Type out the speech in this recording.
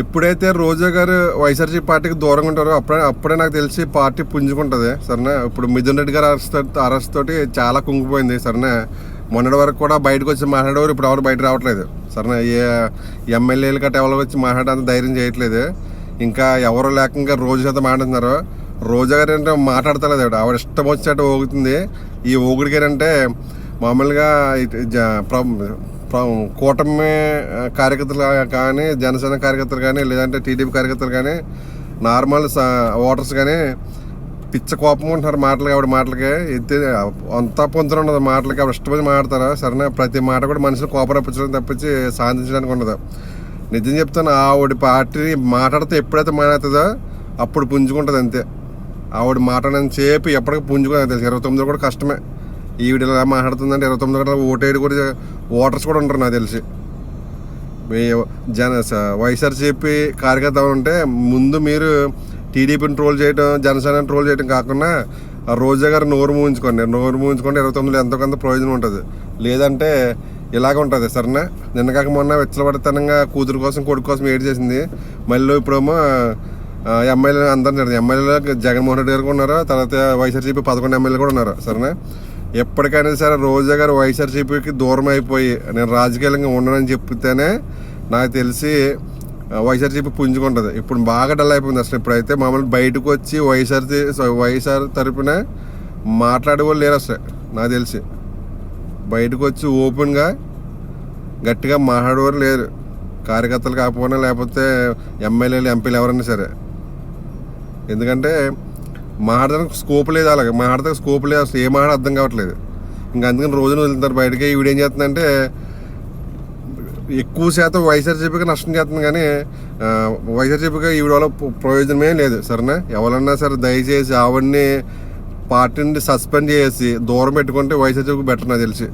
ఎప్పుడైతే రోజా గారు వైఎస్ఆర్సీ పార్టీకి దూరంగా ఉంటారో అప్పుడే అప్పుడే నాకు తెలిసి పార్టీ పుంజుకుంటుంది సరేనా? ఇప్పుడు మిథున్ రెడ్డి గారు అరెస్ట్ అరెస్ట్ తోటి చాలా కుంగిపోయింది సరేనా? మొన్నటి వరకు కూడా బయటకు వచ్చి మాట్లాడేవారు ఇప్పుడు ఎవరు బయట రావట్లేదు సరేనా? ఏ ఎమ్మెల్యేలు గట్రా ఎవరు వచ్చి మాట్లాడేంత ధైర్యం చేయట్లేదు. ఇంకా ఎవరు లేకుండా రోజు చేత మాట్లాడుతున్నారు. రోజా గారు అంటే మాట్లాడతలేదు ఆవిడ. ఆవిడ ఇష్టం వచ్చేట ఊగుతుంది. ఈ ఊగుడి గారు అంటే మామూలుగా కూటమి కార్యకర్తలు కానీ జనసేన కార్యకర్తలు కానీ లేదంటే టీడీపీ కార్యకర్తలు కానీ నార్మల్ ఓటర్స్ కానీ పిచ్చ కోపం ఉంటున్నారు మాటలకి. ఆవిడ మాటలకి ఎత్తి అంతా పొంతన ఉండదు మాటలకి. ఆవిడ ఇష్టపడి మాడతారు సరేనా ప్రతి మాట కూడా మనుషులు కోపం రప్పించడం తప్పించి సాధించడానికి ఉండదు. నిజం చెప్తాను ఆవిడ పార్టీ మాట్లాడితే ఎప్పుడైతే మాట్లాడుతుందో అప్పుడు పుంజుకుంటుంది అంతే. ఆవిడ మాట్లాడని చేపి ఎప్పటికీ పుంజుకుంటుంది తెలుసు. ఇరవై తొమ్మిది కూడా కష్టమే. ఈవిడ ఇలా మాట్లాడుతుందంటే ఇరవై తొమ్మిది గంటల ఓటేడు కూడా ఓటర్స్ కూడా ఉంటారు నాకు తెలిసి. మీ జన స- వైఎస్ఆర్సీపీ కార్యకర్త ఉంటే ముందు మీరు టీడీపీని ట్రోల్ చేయడం జనసేన ట్రోల్ చేయడం కాకుండా రోజా గారు నోరు మూయించుకోండి. నోరు మూయించుకుంటే ఇరవై తొమ్మిదిలో ఎంతో కొంత ప్రయోజనం ఉంటుంది. లేదంటే ఇలాగ ఉంటుంది సరేనా? నిన్న కాక మొన్న వెచ్చలబడితనంగా కూతురు కోసం కొడుకు కోసం ఏడు చేసింది. మళ్ళీ ఇప్పుడేమో ఎమ్మెల్యే అందరిని తిడుతుంది ఎమ్మెల్యేలు జగన్మోహన్ రెడ్డి గారు కూడా ఉన్నారు. తర్వాత వైఎస్ఆర్సీపీ పదకొండు ఎమ్మెల్యేలు కూడా ఉన్నారు సరేనా? ఎప్పటికైనా సరే రోజా గారు వైఎస్ఆర్సీపీకి దూరం అయిపోయి నేను రాజకీయంగా ఉండనని చెప్తేనే నాకు తెలిసి వైఎస్ఆర్సీపీ పుంజుకుంటుంది. ఇప్పుడు బాగా డల్ అయిపోయింది అసలు ఇప్పుడైతే మామూలు బయటకు వచ్చి వైఎస్ఆర్ వైఎస్ఆర్ తరపున మాట్లాడే వాళ్ళు లేరు అసలు నాకు తెలిసి. బయటకు వచ్చి ఓపెన్గా గట్టిగా మాట్లాడేవారు లేరు. కార్యకర్తలు కాకపోయినా లేకపోతే ఎమ్మెల్యేలు ఎంపీలు ఎవరైనా సరే. ఎందుకంటే మాట్లాడడానికి స్కోప్ లేదు అలాగే. మాట్లాడడానికి స్కోప్ లేదు. అసలు ఏ మాట అర్థం కావట్లేదు. ఇంకా అందుకని రోజున వెళ్తారు బయటకి ఈవిడ ఏం చేస్తుందంటే ఎక్కువ శాతం వైఎస్ఆర్సీపీకి నష్టం చేస్తుంది కానీ ఆ, వైఎస్ఆర్సీపీకి ఈవిడ వల్ల ప్రయోజనమే లేదు సరేనా? ఎవరన్నా సరే దయచేసి ఆవిడ్ని పార్టీని సస్పెండ్ చేసి దూరం పెట్టుకుంటే వైఎస్ఆర్సీపీకి బెటర్ నాకు తెలిసి.